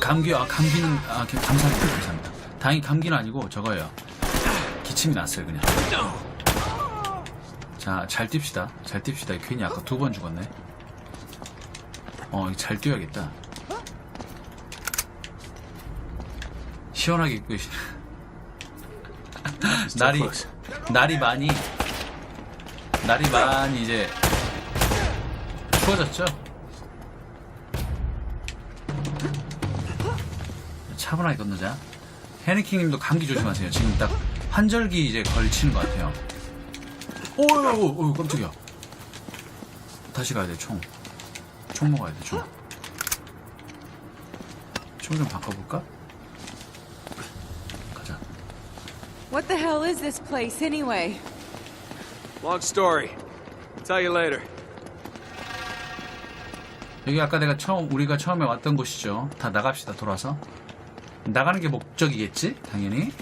감기, 아, 감기는, 아, 그- 감사합니다. 감사합니다. 다행히 감기는 아니고 저거예요. 기침이 났어요, 그냥. 자, 잘 뜁시다. 잘 뜁시다. 괜히 아까 두 번 죽었네. 어, 이거 잘 뛰어야겠다. 시원하게 입고 계시 날이. 날이 많이, 날이 많이 이제 추워졌죠? 차분하게 건너자. 헤니킹님도 감기 조심하세요. 지금 딱 환절기 이제 걸치는 것 같아요. 오오 오, 깜짝이야. 다시 가야 돼 총. 총 먹어야 돼 총. 총 좀 바꿔볼까? 가자. What the hell is this place anyway? Long story. Tell you later. 여기 아까 내가 처음 우리가 처음에 왔던 곳이죠. 다 나갑시다 돌아서. 나가는 게 목적이겠지? 당연히.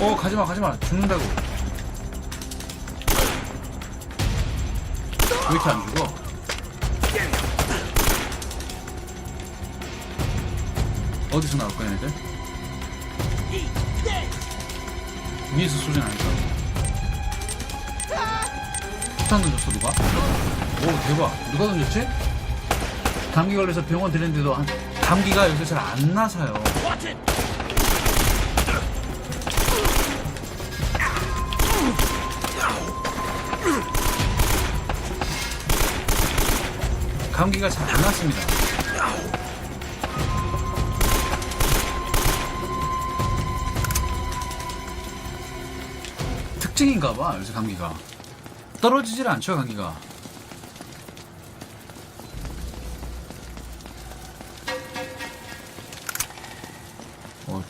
어 가지마 가지마 죽는다고. 왜 이렇게 안 죽어? 어디서 나올 거야 얘네들? 위에서 쏘진 않을까? 폭탄 던졌어 누가? 오 대박 누가 던졌지? 감기 걸려서 병원 들렸는데도 한- 감기가 요새 잘 안 나서요. 감기가 잘 안 났습니다. 특징인가봐 요새 감기가. 떨어지질 않죠 감기가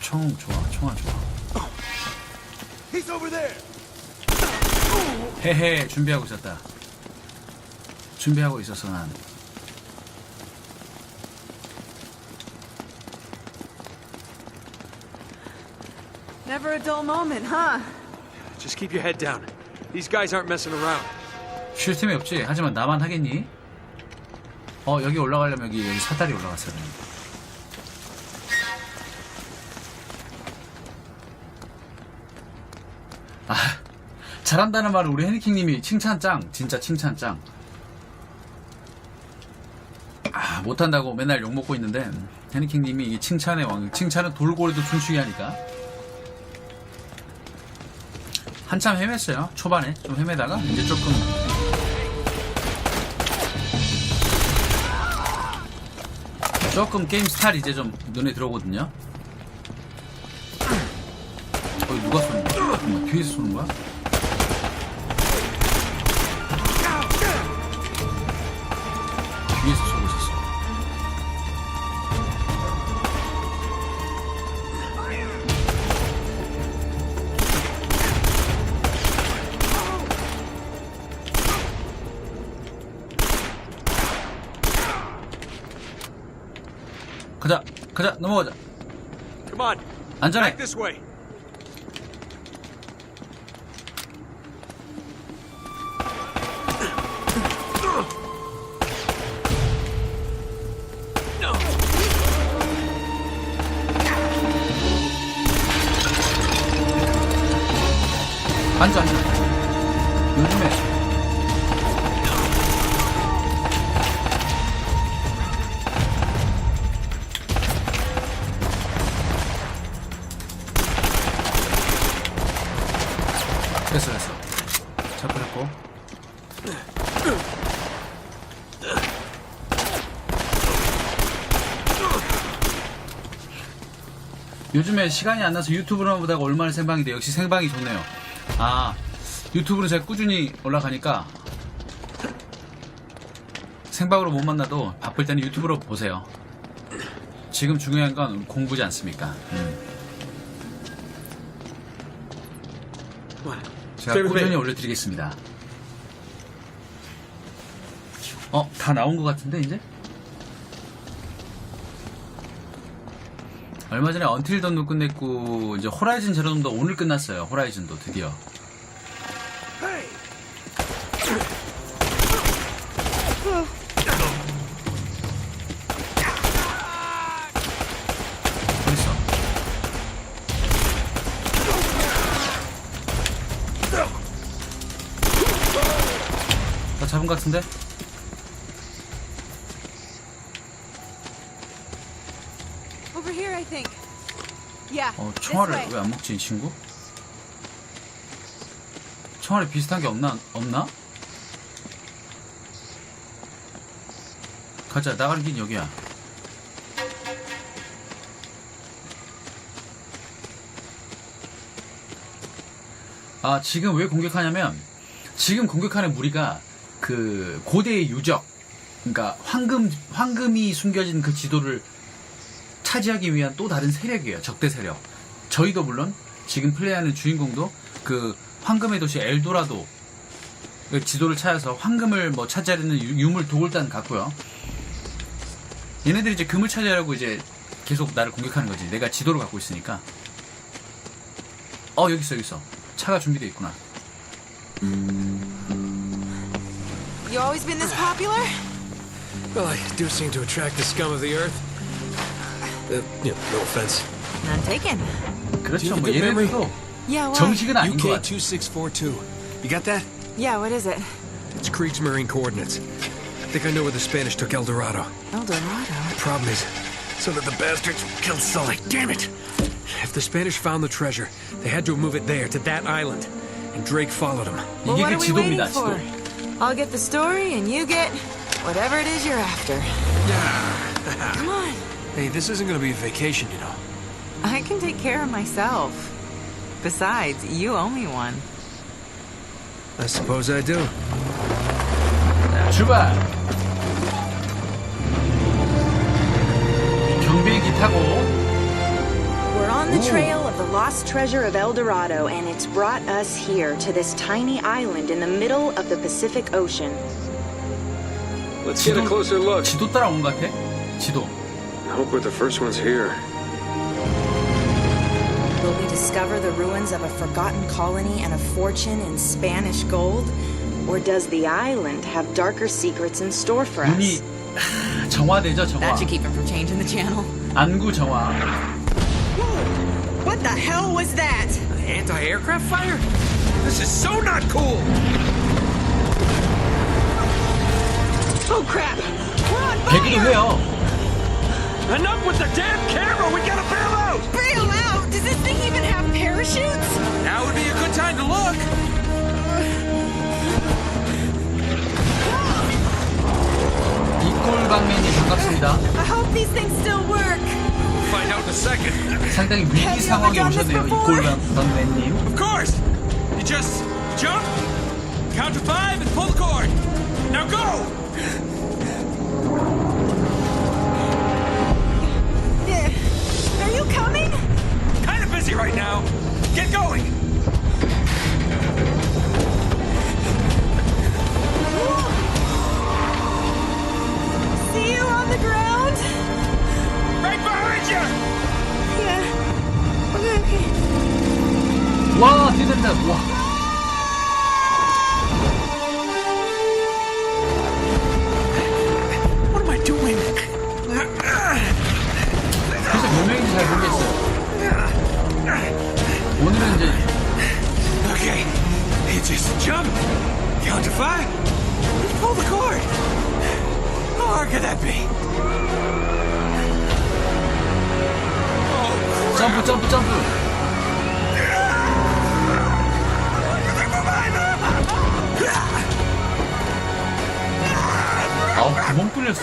총 좋아 총알 좋아 He's over there. 헤헤 준비하고 있었다 준비하고 있었어 난 Never a dull moment, huh? Just keep your head down. These guys aren't messing around. 쉴 틈이 없지 하지만 나만 하겠니? 어 여기 올라가려면 여기 여기 사다리 올라갔어야 되는데 잘한다는 말을 우리 헤니킹님이 칭찬 짱 진짜 칭찬 짱. 아, 못한다고 맨날 욕먹고 있는데 헤니킹님이 이 칭찬의 왕 칭찬은 돌고래도 춤추게 하니까. 한참 헤맸어요 초반에. 좀 헤매다가 이제 조금. 조금 게임 스타일이 이제 좀 눈에 들어오거든요. 어 누가 쏘는 거야? 뒤에서 쏘는 거야? 넘어가자 Come on. 안전해 Back this way. 앉아 앉아 요즘에 요즘에 시간이 안 나서 유튜브로만 보다가 얼마나 생방인데 역시 생방이 좋네요 아 유튜브는 제가 꾸준히 올라가니까 생방으로 못 만나도 바쁠 때는 유튜브로 보세요 지금 중요한 건 공부지 않습니까 음. 제가 꾸준히 올려드리겠습니다 어? 다 나온 것 같은데 이제? 얼마 전에 언틸 던도 끝냈고 이제 호라이즌 제로덤도 오늘 끝났어요. 호라이즌도 드디어. 다 잡은 것 같은데? Over here, I think. Yeah. 어, 총알을. 왜 안 먹지, 이 친구? 총알에 비슷한 게 없나, 없나? 가자, 나가는 길 여기야. 아, 지금 왜 공격하냐면, 지금 공격하는 무리가 그 고대의 유적, 그러니까 황금, 황금이 숨겨진 그 지도를 차지하기 위한 또 다른 세력이에요. 적대 세력. 저희도 물론 지금 플레이하는 주인공도 그 황금의 도시 엘도라도 그 지도를 찾아서 황금을 뭐 차지하려는 유- 유물 도굴단 같고요. 얘네들이 이제 금을 차지하려고 이제 계속 나를 공격하는 거지. 내가 지도를 갖고 있으니까. 어 여기 있어 여기 있어. 차가 준비되어 있구나. You always been this popular? Well, I do seem to attract the scum of the earth. Uh, you know, no offense. None taken. 그렇죠. have 뭐 a good memory? 얘네들도 Yeah, why? 정식은 아닌 것 UK 같아. 2642. You got that? Yeah, what is it? It's Kriegsmarine coordinates. I think I know where the Spanish took El Dorado. El Dorado. Problem is, some of the bastards killed Sully. Damn it! If the Spanish found the treasure, they had to move it there, to that island. And Drake followed them. Well, 이게 what 그 are we waiting 지도입니다. for? 지도. I'll get the story, and you get whatever it is you're after. Come on. Hey, this isn't gonna be a vacation, you know. I can take care of myself. Besides, you owe me one. I suppose I do. 자, 출발. 경비기 타고 We're on the Ooh. trail of the lost treasure of El Dorado, and it's brought us here to this tiny island in the middle of the Pacific Ocean. Let's 지도, look. 지도 따라온 것 같아. 지도. I hope we're the first ones here. Will we discover the ruins of a forgotten colony and a fortune in Spanish gold? Or does the island have darker secrets in store for 눈이 us? 하, 정화되죠, 정화. That should keep him from changing the channel. 안구 정화. What the hell was that? Anti-aircraft fire? This is so not cool! Oh crap! We're on 배기도 fire! 해요. Enough with the damn camera! We gotta bail out! Bail out! Does this thing even have parachutes? Now would be a good time to look! 이꼴방맨님 반갑습니다. I hope these things still work. We'll find out in a second. 상당히 위기 Have you 상황에 ever done this 오셨네요, before? 이꼴방맨님. Of course! You just jump, count to five, and pull the cord. Now go! Get going!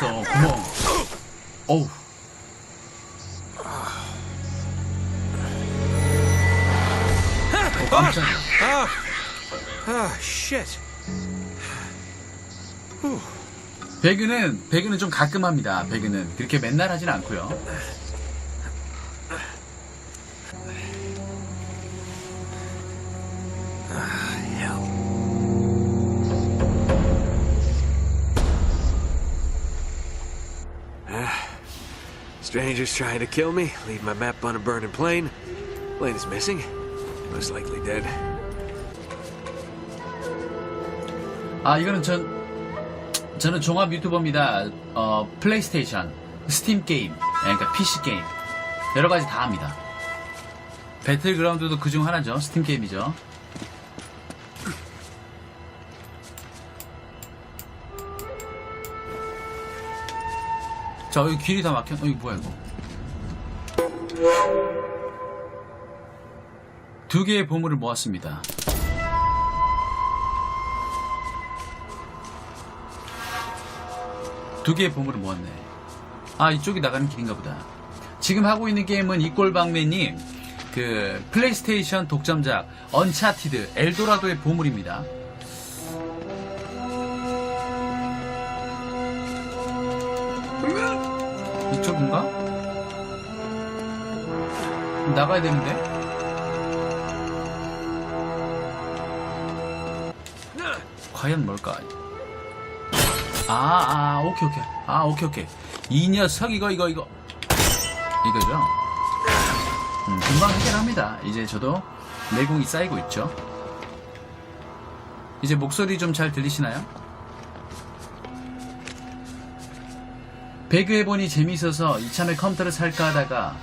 뚫렸어, 구멍. 어우. 어, 깜짝이야. Ah, ah, shit. 배그는, 배그는 좀 가끔 합니다, 배그는. 그렇게 맨날 하진 않고요. Strangers trying to kill me, leave my map on a burning plane. Plane is missing. Most likely dead. 아, 이거는 전, 저는 종합 유튜버입니다. 어, 플레이스테이션, 스팀 게임, 예, 그러니까 PC 게임. 여러 가지 다 합니다. 배틀그라운드도 그중 하나죠. 스팀 게임이죠. 자 여기 길이 다 막혀. 어 이거 뭐야 이거? 두 개의 보물을 모았습니다. 두 개의 보물을 모았네. 아 이쪽이 나가는 길인가 보다. 지금 하고 있는 게임은 이꼴방맨님 그 플레이스테이션 독점작 언차티드 엘도라도의 보물입니다 이쪽인가? 나가야 되는데? 과연 뭘까? 아, 아, 오케이, 오케이. 아, 오케이, 오케이. 이 녀석, 이거, 이거, 이거. 이거죠? 음, 금방 해결합니다. 이제 저도 내공이 쌓이고 있죠. 이제 목소리 좀 잘 들리시나요? 배그 해보니 재미있어서 이참에 컴퓨터를 살까 하다가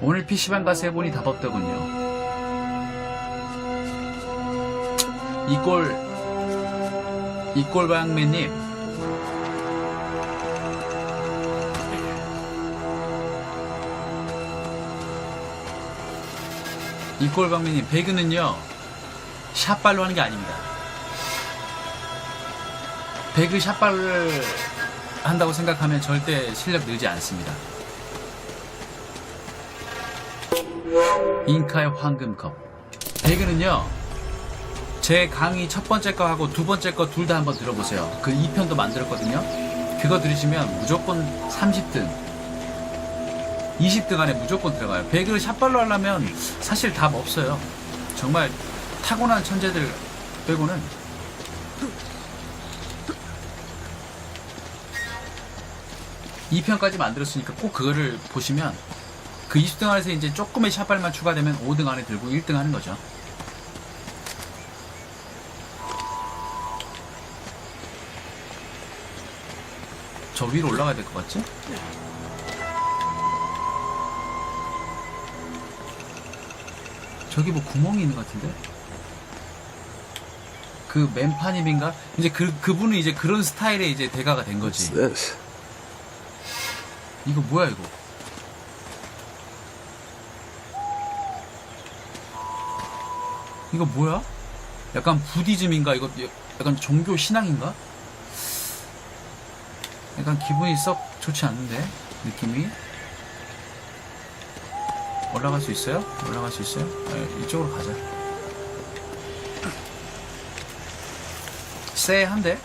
오늘 PC방 가서 해보니 답 없더군요. 이꼴, 이꼴방매님. 이꼴방매님, 배그는요, 샷발로 하는 게 아닙니다. 배그 샷발을 한다고 생각하면 절대 실력 늘지 않습니다. 잉카의 황금컵. 배그는요, 제 강의 첫 번째 거 하고 두 번째 거 둘 다 한번 들어보세요. 그 2편도 만들었거든요. 그거 들으시면 무조건 30등, 20등 안에 무조건 들어가요. 배그를 샷발로 하려면 사실 답 없어요. 정말 타고난 천재들 빼고는 2편까지 만들었으니까 꼭 그거를 보시면 그 20등 안에서 이제 조금의 샷발만 추가되면 5등 안에 들고 1등 하는 거죠. 저 위로 올라가야 될 것 같지? 저기 뭐 구멍이 있는 것 같은데? 그 맨파님인가? 이제 그, 그분은 이제 그런 스타일의 이제 대가가 된 거지. 이거 뭐야 이거? 이거 뭐야? 약간 부디즘인가? 이거 약간 종교 신앙인가? 약간 기분이 썩 좋지 않은데 느낌이 올라갈 수 있어요? 올라갈 수 있어요? 네, 이쪽으로 가자. 쎄한데?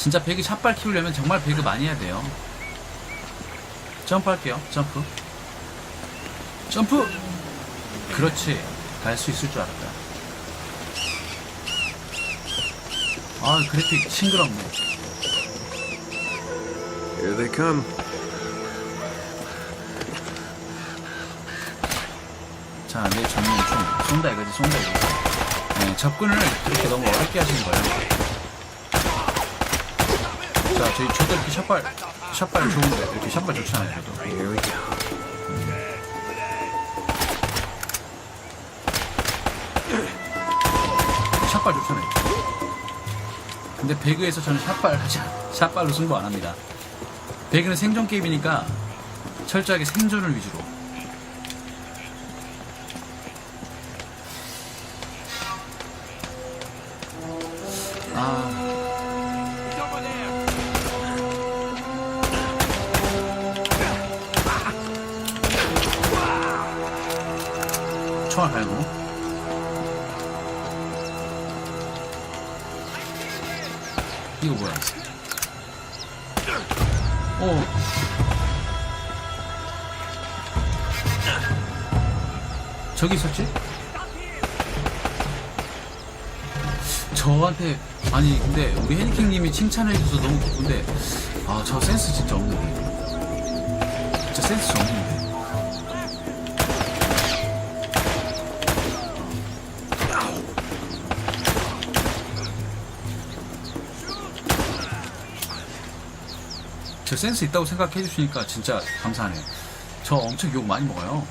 진짜 배그 샷발 키우려면 정말 배그 많이 해야 돼요. 점프할게요. 점프. 점프! 그렇지. 갈 수 있을 줄 알았다. 아, 그래픽 싱그럽네. Here they come. 자, 내 전문 총. 쏜다 이거지, 쏜다 이거지. 네, 접근을 이렇게 너무 어렵게 하시는 거예요. 자, 저희 저도 이렇게 샷발, 샷발 좋은데, 이렇게 샷발 좋잖아요, 저도. Here we go. 샷발 좋잖아요. 근데 배그에서 저는 샷발 샷발로 승부 안 합니다. 배그는 생존 게임이니까 철저하게 생존을 위주로. 이거 뭐야? 오. 저기 있었지? 저한테 아니 근데 우리 해니킹님이 칭찬해줘서 너무 기쁜데 아 저 센스 진짜 없는데 진짜 센스 좀 없는데 저 센스 있다고 생각해 주시니까 진짜 감사하네요. 저 엄청 욕 많이 먹어요.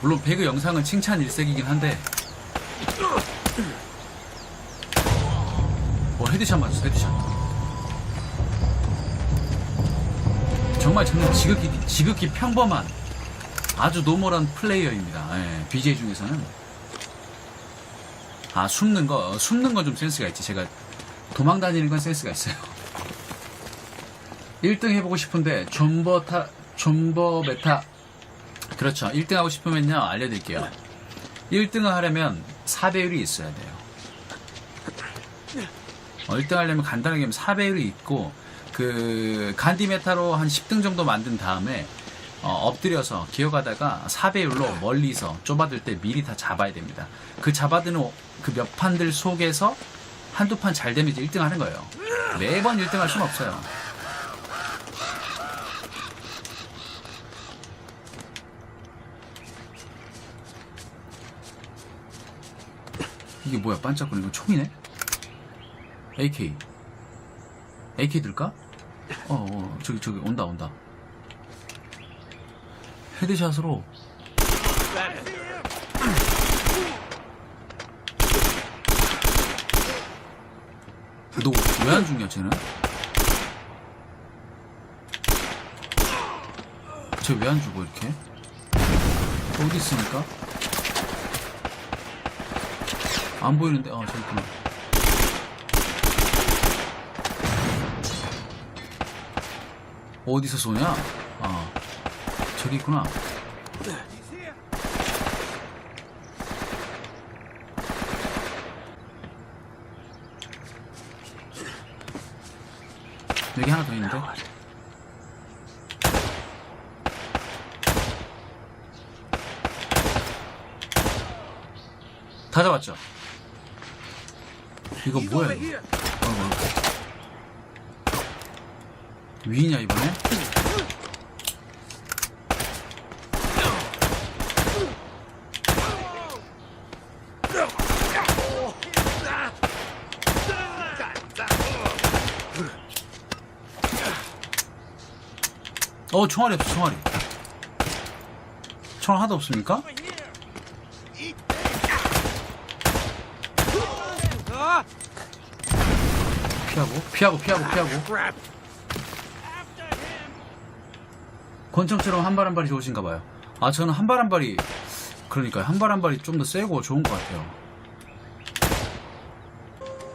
물론 배그 영상은 칭찬 일색이긴 한데. 헤드샷 맞았어 헤드샷. 정말 저는 지극히 지극히 평범한 아주 노멀한 플레이어입니다. 예, BJ 중에서는. 아 숨는 거 숨는 건 좀 센스가 있지. 제가 도망 다니는 건 센스가 있어요 1등 해보고 싶은데 존버 타 존버 메타 그렇죠 1등 하고 싶으면요 알려드릴게요 1등을 하려면 4배율이 있어야 돼요 어, 1등 하려면 간단하게 하면 4배율이 있고 그 간디 메타로 한 10등 정도 만든 다음에 어, 엎드려서 기어가다가 4배율로 멀리서 좁아들 때 미리 다 잡아야 됩니다. 그 잡아드는 그 몇 판들 속에서 한두 판 잘 되면 이제 1등 하는 거예요. 매번 1등 할 수는 없어요. 이게 뭐야 반짝거리는 거 총이네? AK AK 들까? 어, 어 저기 저기 온다 온다 헤드샷으로 너 왜 안 죽냐 쟤는? 쟤 왜 안 죽어 이렇게? 어디 있습니까? 안 보이는데 어 저기 있구나 어디서 쏘냐? 아 저기 있구나 여기 하나 더 있는데 다 잡았죠? 이거 뭐야 이거 어이구, 어이구. 위냐 이번에? 어 총알이 없어 총알이 총알 하나도 없습니까? 피하고 피하고 피하고 피하고. 권총처럼 한 발 한 발이 좋으신가 봐요. 아 저는 한 발 한 발이 그러니까 한 발 한 발이 좀 더 세고 좋은 것 같아요.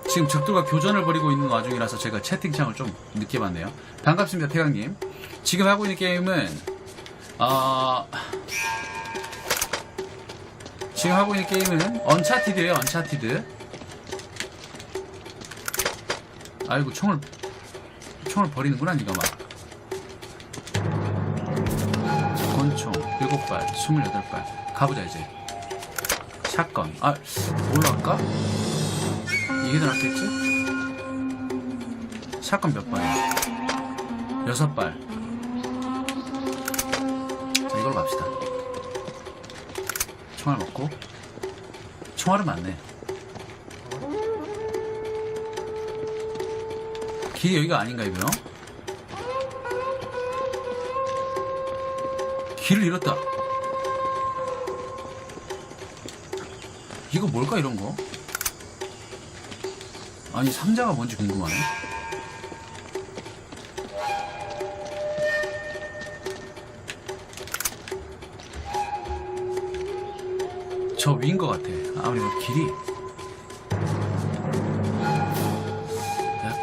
지금 적들과 교전을 벌이고 있는 와중이라서 제가 채팅창을 좀 늦게 봤네요. 반갑습니다, 태강님. 지금 하고 있는 게임은 아 지금 하고 있는 게임은 언차티드예요, 언차티드. 아이고 총을 총을 버리는구나, 니가 막. 권총 7발, 28발. 가보자, 이제. 샷건. 아, 할까? 이게 더 낫겠지? 샷건 몇 발이야? 6발. 자, 이걸로 갑시다. 총알 먹고. 총알은 많네. 길이 여기가 아닌가, 이거요? 길을 잃었다. 이거 뭘까 이런 거? 아니 상자가 뭔지 궁금하네. 저 위인 것 같아. 아무래도 길이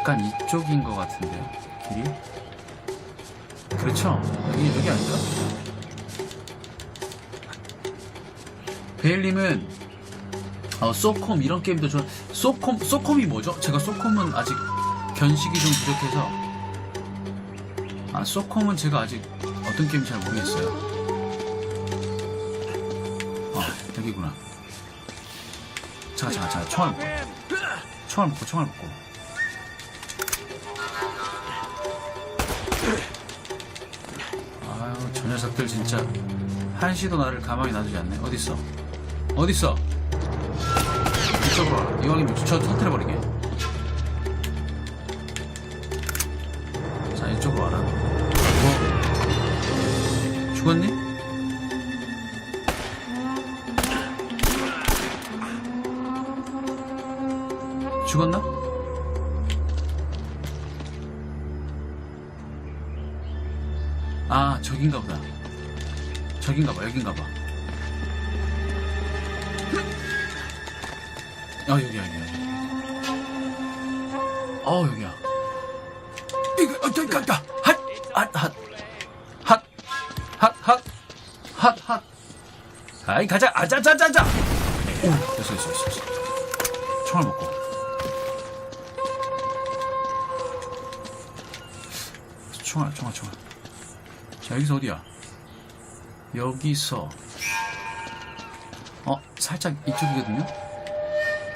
약간 이쪽인 것 같은데 길이. 그렇죠? 여기 여기 아닐까? 베일님은 어, 소콤 이런 게임도 저 소콤 소콤이 뭐죠? 제가 소콤은 아직 견식이 좀 부족해서 아 소콤은 제가 아직 어떤 게임 잘 모르겠어요. 아 여기구나. 잠깐 총알 먹고 총알 먹고 총알 먹고. 녀석들 진짜 한시도 나를 가만히 놔두지 않네 어딨어? 어딨어? 이쪽으로 와라 이왕이면 저 터트려버리게 자 이쪽으로 와라 뭐? 죽었니? 죽었나? 아 저긴가 보다 저긴가 봐 여긴가 봐 아, 여기. 어, 여기야. 이거, 어, 저기, 가, 핫! 핫, 핫. 핫! 핫, 핫. 핫, 핫. 아이, 가자. 아자자자자! 오, 됐어, 됐어. 됐어. 총알 먹고. 총알, 총알, 총알. 자, 여기서 어디야? 여기서. 어, 살짝 이쪽이거든요?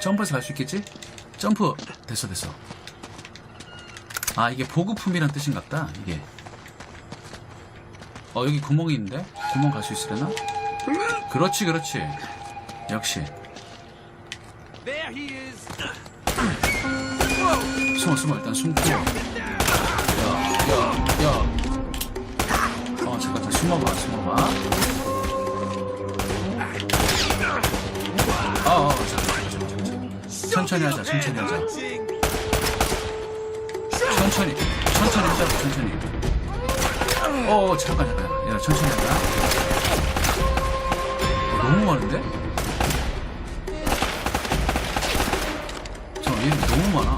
점프해서 갈 수 있겠지? 점프 됐어 됐어 아 이게 보급품이란 뜻인갑다 이게 어 여기 구멍이 있는데 구멍 갈 수 있으려나? 그렇지 그렇지 역시. 숨어 숨어 일단 숨고 숨어봐 숨어봐. 어어 잠깐 천천히 하자 천천히 하자. 천천히 천천히 하자고 천천히. 어 잠깐 잠깐. 야 천천히 하자. 어, 너무 많은데? 잠깐 얘 너무 많아.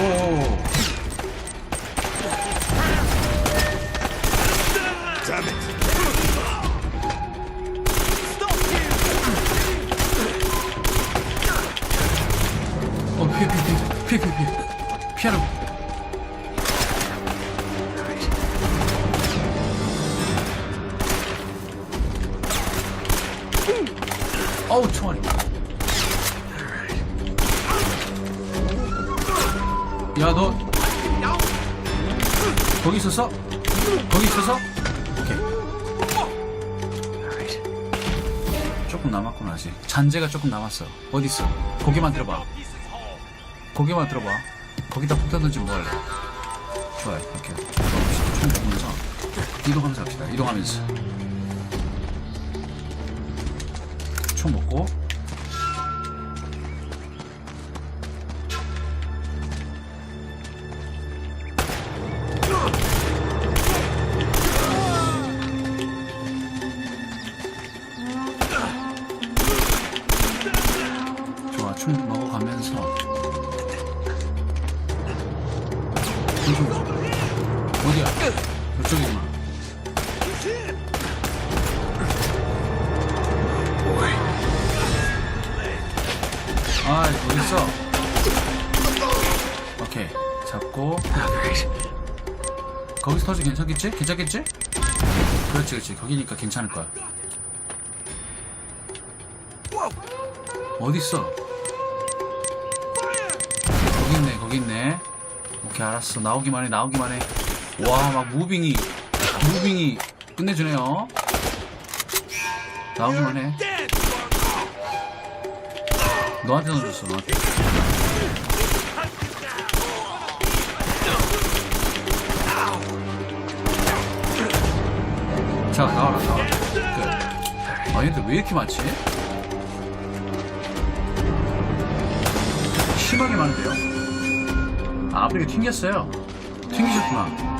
오 어, 어우, 총알이. 야, 너. 거기 있었어? 거기 있었어? 오케이. 조금 남았구나, 아직. 잔재가 조금 남았어. 어디 있어? 고개만 들어봐. 고개만 들어봐. 거기다 폭탄 던지면 뭐 할래? 좋아요. 이렇게. 총 먹으면서 이동하면서 합시다. 이동하면서. 총 먹고. 괜찮겠지? 괜찮겠지? 그렇지, 그렇지. 거기니까 괜찮을 거야. 어디 있어? 거기 있네, 거기 있네. 오케이, 알았어. 나오기만 해, 나오기만 해. 와, 막 무빙이, 무빙이 끝내주네요. 나오기만 해. 너한테 던졌어, 너한테. 자, 나와라, 나와라. 끝. 아, 얘들 왜 이렇게 많지? 심하게 많은데요? 아, 아프리카 튕겼어요. 튕기셨구나.